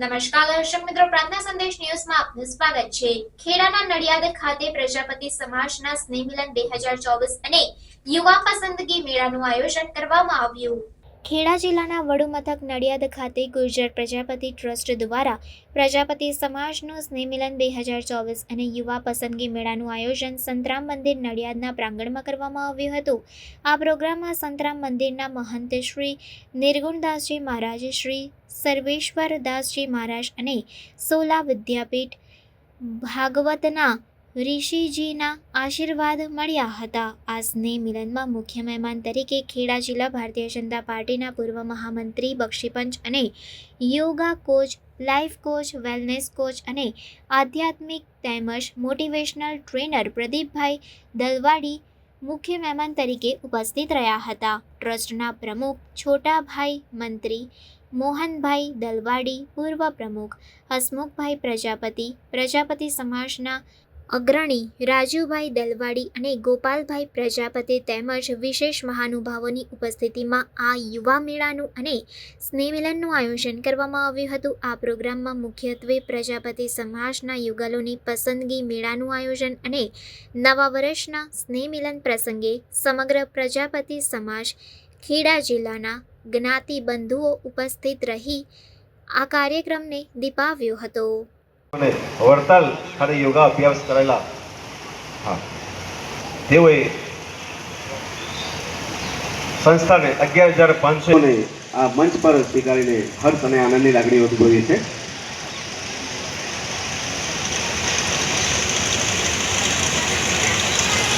નમસ્કાર, દર્શક મિત્રો, પ્રાર્થના સંદેશ ન્યૂઝમાં આપનું સ્વાગત છે. ખેડાના નડિયાદ ખાતે પ્રજાપતિ સમાજના સ્નેહ મિલન બે હજાર ચોવીસ અને યુવા પસંદગી મેળાનું આયોજન કરવામાં આવ્યું. ખેડા જિલ્લાના વડુ મથક નડિયાદ ખાતે ગુર્જર પ્રજાપતિ ટ્રસ્ટ દ્વારા પ્રજાપતિ સમાજનું સ્નેહ મિલન બે હજાર ચોવીસ અને યુવા પસંદગી મેળાનું આયોજન સંતરામ મંદિર નડિયાદના પ્રાંગણમાં કરવામાં આવ્યું હતું. આ પ્રોગ્રામમાં સંતરામ મંદિરના મહંત શ્રી નિર્ગુણદાસજી મહારાજ, શ્રી સર્વેશ્વર દાસજી મહારાજ અને સોલા વિદ્યાપીઠ ભાગવતના ઋષિજીના આશીર્વાદ મળ્યા હતા. આ સ્નેહ મિલનમાં મુખ્ય મહેમાન તરીકે ખેડા જિલ્લા ભારતીય જનતા પાર્ટીના પૂર્વ મહામંત્રી બક્ષીપંચ અને yoga coach, life coach, wellness coach અને આધ્યાત્મિક તેમજ મોટિવેશનલ ટ્રેનર પ્રદીપભાઈ દલવાડી મુખ્ય મહેમાન તરીકે ઉપસ્થિત રહ્યા હતા. ટ્રસ્ટના પ્રમુખ, છોટાભાઈ મંત્રી, મોહનભાઈ દલવાડી પૂર્વ પ્રમુખ, હસમુખભાઈ પ્રજાપતિ પ્રજાપતિ સમાજના અગ્રણી રાજુભાઈ દલવાડી અને ગોપાલભાઈ પ્રજાપતિ તેમજ વિશેષ મહાનુભાવોની ઉપસ્થિતિમાં આ યુવા મેળાનું અને સ્નેહમિલનનું આયોજન કરવામાં આવ્યું હતું. આ પ્રોગ્રામમાં મુખ્યત્વે પ્રજાપતિ સમાજના યુગલોની પસંદગી મેળાનું આયોજન અને નવા વર્ષના સ્નેહમિલન પ્રસંગે સમગ્ર પ્રજાપતિ સમાજ ખેડા જિલ્લાના જ્ઞાતિ બંધુઓ ઉપસ્થિત રહી આ કાર્યક્રમને દીપાવ્યો હતો. અને વડતાલ ખાતે યોગા અભ્યાસ કરેલા. હા. તેઓએ સંસ્થાને અગિયાર હજાર પાંચસો ને આ મંચ પર સ્વીકારીને હર્ષ અને આનંદની લાગણી અનુભવી છે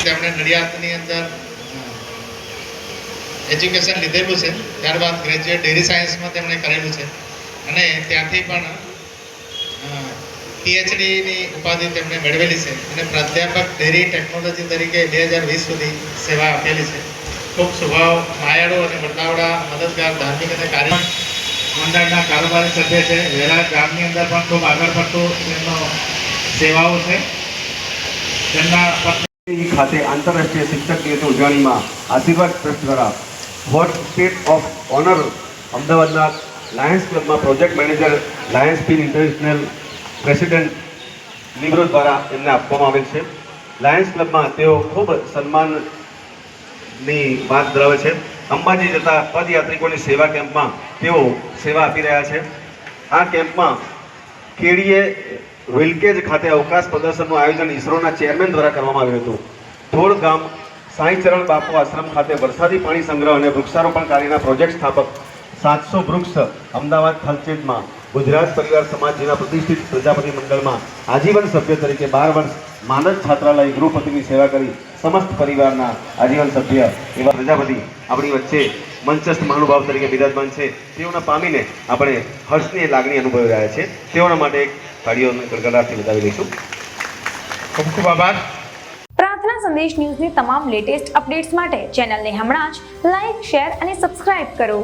તેમણે નડિયાદની અંદર એજ્યુકેશન લીધેલું છે. ત્યારબાદ ગ્રેજ્યુએટ ડેરી સાયન્સમાં તેમણે કરેલું છે. અને ત્યાંથી પણ પીએચડીની ઉપાધિ તેમણે મેળવેલી છે અને પ્રાધ્યાપક ડેરી ટેકનોલોજી તરીકે બે હજાર વીસ સુધી સેવા આપેલી છે. ખૂબ સ્વભાવ, માયાળુ અને બદલાવડા મદદગાર ધાર્મિક અને કાર્ય મંડળના કારોબારી સભ્ય છે. વેરા ગામની અંદર પણ ખૂબ આગળ પડતું તેમનો સેવાઓ છે. તેમના ખાતે આંતરરાષ્ટ્રીય શિક્ષક દિવસની ઉજવણીમાં આશીર્વાદ ટ્રસ્ટ દ્વારા હોટ સ્ટેટ ઓફ ઓનર અમદાવાદના લાયન્સ ક્લબમાં project manager Lions pin international president લિબ્રો દ્વારા એમને આપવામાં આવેલ છે. લાયન્સ ક્લબમાં તેઓ ખૂબ સન્માનની વાત ધરાવે છે. અંબાજી જતા પદયાત્રિકોની સેવા કેમ્પમાં તેઓ સેવા આપી રહ્યા છે. આ કેમ્પમાં કેડીએ વિલકેજ ખાતે અવકાશ પ્રદર્શનનું આયોજન ઇસરોના ચેરમેન દ્વારા કરવામાં આવ્યું હતું. ધોળ ગામ સાંઈચરણ બાપુ આશ્રમ ખાતે વરસાદી પાણી સંગ્રહ અને વૃક્ષારોપણ કાર્યના પ્રોજેક્ટ સ્થાપક સાતસો વૃક્ષ અમદાવાદ થલચેજમાં ગુજરાત પરિવાર સમાજ જેના પ્રતિષ્ઠિત પ્રજાપતિ મંડળમાં આજીવન સભ્ય તરીકે બાર વર્ષ માનદ છાત્રાલય ગૃહપતિની સેવા કરી સમસ્ત પરિવારના આજીવન સભ્ય એવા પ્રજાપતિ આપણી વચ્ચે મંચસ્થ મહાનુભાવ તરીકે બિરાજમાન છે. તેઓના પામીને આપણે હર્ષની લાગણી અનુભવી રહ્યા છે તેઓના માટે એક તાળીઓને ગડગડાટથી બતાવી દઈશું ખૂબ ખૂબ આભાર. પ્રાર્થના સંદેશ ન્યૂઝની તમામ લેટેસ્ટ અપડેટ્સ માટે ચેનલને હમણાં જ લાઇક શેર અને સબસ્ક્રાઇબ કરો.